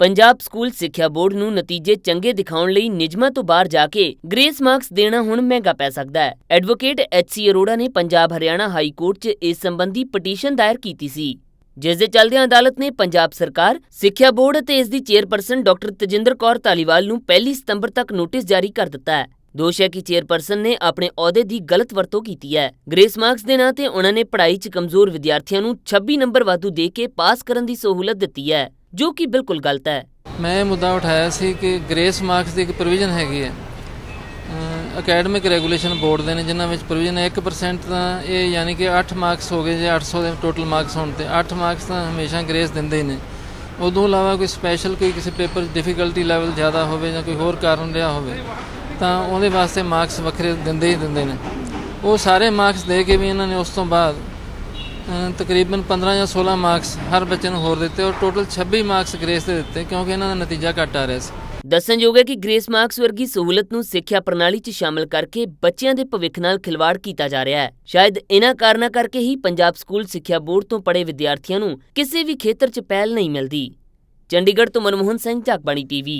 Punjab school ਸਿੱਖਿਆ board ਨੂੰ ਨਤੀਜੇ ਚੰਗੇ ਦਿਖਾਉਣ ਲਈ ਨਿਯਮਾਂ ਤੋਂ ਬਾਹਰ ਜਾ ਕੇ ਗ੍ਰੇਸ ਮਾਰਕਸ ਦੇਣਾ ਹੁਣ ਮਹਿੰਗਾ ਪੈ ਸਕਦਾ ਹੈ। ਐਡਵੋਕੇਟ ਐਚਸੀ ਅਰੋੜਾ ਨੇ ਪੰਜਾਬ ਹਰਿਆਣਾ ਹਾਈ ਕੋਰਟ 'ਚ ਇਸ ਸੰਬੰਧੀ ਪਟੀਸ਼ਨ ਦਾਇਰ ਕੀਤੀ ਸੀ, ਜਿਸ ਦੇ ਚੱਲਦਿਆਂ ਅਦਾਲਤ ਨੇ ਪੰਜਾਬ ਸਰਕਾਰ, ਸਿੱਖਿਆ ਬੋਰਡ ਅਤੇ ਇਸ ਦੀ ਚੇਅਰਪਰਸਨ ਡਾਕਟਰ ਤਜਿੰਦਰ ਕੌਰ ਧਾਲੀਵਾਲ ਨੂੰ ਪਹਿਲੀ ਸਤੰਬਰ ਤੱਕ ਨੋਟਿਸ ਜਾਰੀ ਕਰ ਦਿੱਤਾ ਹੈ। ਦੋਸ਼ ਹੈ ਕਿ ਚੇਅਰਪਰਸਨ ਨੇ ਆਪਣੇ ਅਹੁਦੇ ਦੀ ਗਲਤ ਵਰਤੋਂ ਕੀਤੀ ਹੈ। ਗ੍ਰੇਸ ਮਾਰਕਸ ਦੇ ਨਾਂ ਤੇ ਉਹਨਾਂ ਨੇ ਪੜ੍ਹਾਈ 'ਚ ਕਮਜ਼ੋਰ ਵਿਦਿਆਰਥੀਆਂ ਨੂੰ 26 ਨੰਬਰ ਵਾਧੂ ਦੇ ਕੇ ਪਾਸ ਕਰਨ ਦੀ ਸਹੂਲਤ ਦਿੱਤੀ ਹੈ। ਜੋ ਕਿ ਬਿਲਕੁਲ ਗਲਤ ਹੈ। ਮੈਂ ਇਹ ਮੁੱਦਾ ਉਠਾਇਆ ਸੀ ਕਿ ਗ੍ਰੇਸ ਮਾਰਕਸ ਦੀ ਇੱਕ ਪ੍ਰੋਵੀਜ਼ਨ ਹੈਗੀ ਹੈ। ਅਕੈਡਮਿਕ ਰੈਗੂਲੇਸ਼ਨ ਬੋਰਡ ਦੇ ਨੇ, ਜਿਨ੍ਹਾਂ ਵਿੱਚ ਪ੍ਰੋਵੀਜ਼ਨ ਹੈ 1% ਤਾਂ ਇਹ ਯਾਨੀ ਕਿ 8 ਮਾਰਕਸ ਹੋ ਗਏ ਜੇ 800 ਦੇ ਟੋਟਲ ਮਾਰਕਸ ਹੋਣ ਤੇ। 8 ਮਾਰਕਸ ਤਾਂ ਹਮੇਸ਼ਾ ਗ੍ਰੇਸ ਦਿੰਦੇ ਹੀ ਨੇ। ਉਦੋਂ ਇਲਾਵਾ ਕੋਈ ਸਪੈਸ਼ਲ ਕੋਈ ਕਿਸੇ ਪੇਪਰ ਡਿਫਿਕਲਟੀ ਲੈਵਲ ਜ਼ਿਆਦਾ ਹੋਵੇ ਜਾਂ ਕੋਈ ਹੋਰ ਕਾਰਨ ਰਿਹਾ ਹੋਵੇ, ਤਾਂ ਉਹਦੇ ਵਾਸਤੇ ਮਾਰਕਸ ਵੱਖਰੇ ਦਿੰਦੇ ਹੀ ਦਿੰਦੇ ਨੇ। ਉਹ ਸਾਰੇ ਮਾਰਕਸ ਦੇ ਕੇ ਵੀ ਇਹਨਾਂ ਨੇ ਉਸ ਤੋਂ ਬਾਅਦ ਤਕਰੀਬਨ 15 ਜਾਂ 16 ਮਾਰਕਸ ਹਰ ਬੱਚੇ ਨੂੰ ਹੋਰ ਦਿੱਤੇ ਔਰ ਟੋਟਲ 26 ਮਾਰਕਸ ਗ੍ਰੇਸ ਦੇ ਦਿੱਤੇ ਕਿਉਂਕਿ ਇਹਨਾਂ ਦਾ ਨਤੀਜਾ ਘੱਟ ਆ ਰਿਹਾ ਸੀ। ਦੱਸਣਯੋਗ ਹੈ ਕਿ ਗ੍ਰੇਸ ਮਾਰਕਸ ਵਰਗੀ ਸਹੂਲਤ ਨੂੰ ਸਿੱਖਿਆ ਪ੍ਰਣਾਲੀ 'ਚ ਸ਼ਾਮਲ ਕਰਕੇ ਬੱਚਿਆਂ ਦੇ ਭਵਿੱਖ ਨਾਲ ਖਿਲਵਾੜ ਕੀਤਾ ਜਾ ਰਿਹਾ ਹੈ। ਸ਼ਾਇਦ ਇਹਨਾਂ ਕਾਰਨਾਂ ਕਰਕੇ ਹੀ ਪੰਜਾਬ ਸਕੂਲ ਸਿੱਖਿਆ ਬੋਰਡ ਤੋਂ ਪੜ੍ਹੇ ਵਿਦਿਆਰਥੀਆਂ ਨੂੰ ਕਿਸੇ ਵੀ ਖੇਤਰ 'ਚ ਪਹਿਲ ਨਹੀਂ ਮਿਲਦੀ। ਚੰਡੀਗੜ੍ਹ ਤੋਂ ਮਨਮੋਹਨ ਸਿੰਘ ਜਗਬਾਣੀ ਟੀਵੀ।